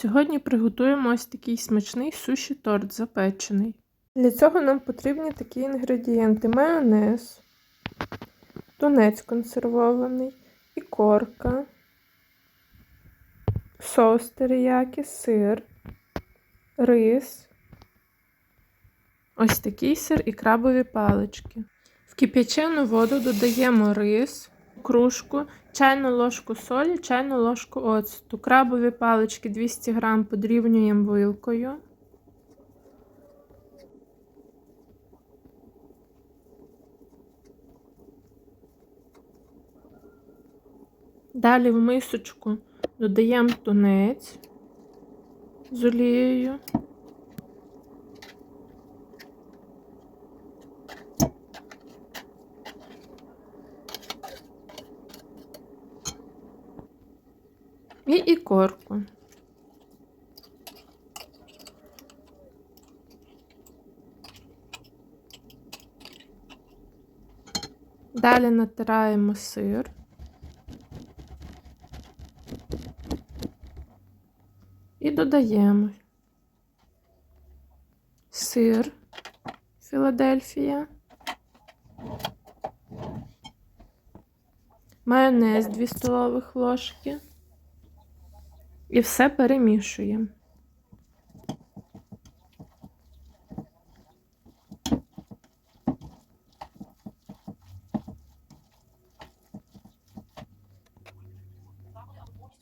Сьогодні приготуємо ось такий смачний суші торт запечений. Для цього нам потрібні такі інгредієнти: майонез, тунець консервований, ікорка, соус теріякі, сир, рис, ось такий сир і крабові палички. В кип'ячену воду додаємо рис, кружку, чайну ложку солі, чайну ложку оцту, крабові палички 200 г подрівнюємо вилкою. Далі в мисочку додаємо тунець з олією. І ікорку. Далі натираємо сир. І додаємо сир Філадельфія, майонез 2 столових ложки і все перемішуємо.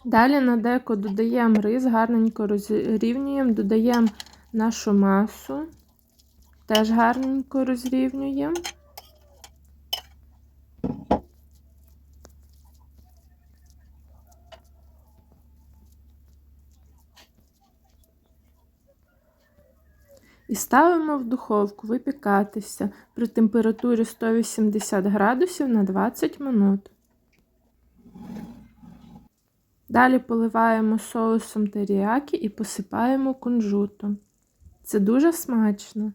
Далі на деко додаємо рис, гарненько розрівнюємо, додаємо нашу масу, теж гарненько розрівнюємо. І ставимо в духовку випікатися при температурі 180 градусів на 20 минут. Далі поливаємо соусом теріякі і посипаємо кунжутом. Це дуже смачно.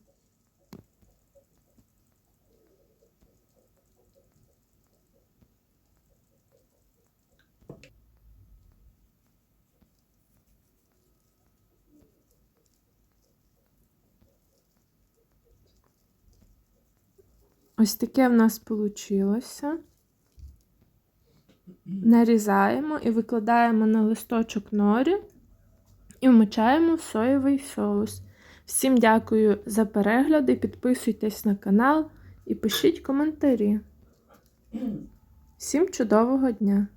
Ось таке в нас вийшло. Нарізаємо і викладаємо на листочок норі і вмочаємо в соєвий соус. Всім дякую за перегляди, підписуйтесь на канал і пишіть коментарі. Всім чудового дня!